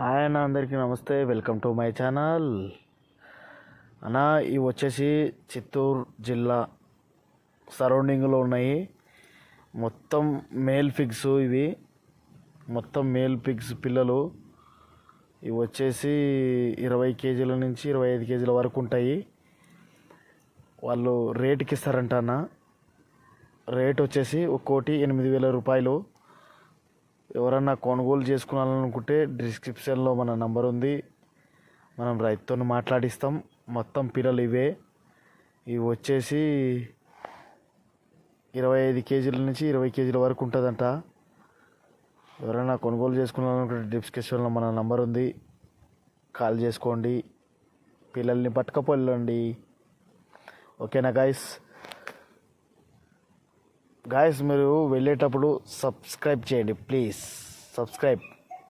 ఆయన అందరికీ నమస్తే. వెల్కమ్ టు మై ఛానల్ అన్న ఇవి వచ్చేసి చిత్తూరు జిల్లా సరౌండింగ్లో ఉన్నాయి. మొత్తం మేల్ ఫిగ్స్ ఇవి. మొత్తం మేల్ ఫిగ్స్ పిల్లలు. ఇవి వచ్చేసి ఇరవై కేజీల నుంచి ఇరవై ఐదు కేజీల వరకు ఉంటాయి. వాళ్ళు రేటుకి ఇస్తారంట అన్న. రేట్ వచ్చేసి ఒక్కోటి ఎనిమిది వేల రూపాయలు. ఎవరన్నా కొనుగోలు చేసుకోవాలనుకుంటే డిస్క్రిప్షన్లో మన నంబర్ ఉంది. మనం రైతుతో మాట్లాడిస్తాం. మొత్తం పిల్లలు ఇవే. ఇవి వచ్చేసి ఇరవై ఐదు కేజీల నుంచి ఇరవై కేజీల వరకు ఉంటుందంట. ఎవరైనా కొనుగోలు చేసుకోవాలనుకుంటే డిస్క్రిప్షన్లో మన నంబర్ ఉంది. కాల్ చేసుకోండి. పిల్లల్ని పట్టుకపోళ్ళండి ఓకేనా గాయస్ గాయస్ మీరు వెళ్ళేటప్పుడు సబ్స్క్రైబ్ చేయండి ప్లీజ్ సబ్స్క్రైబ్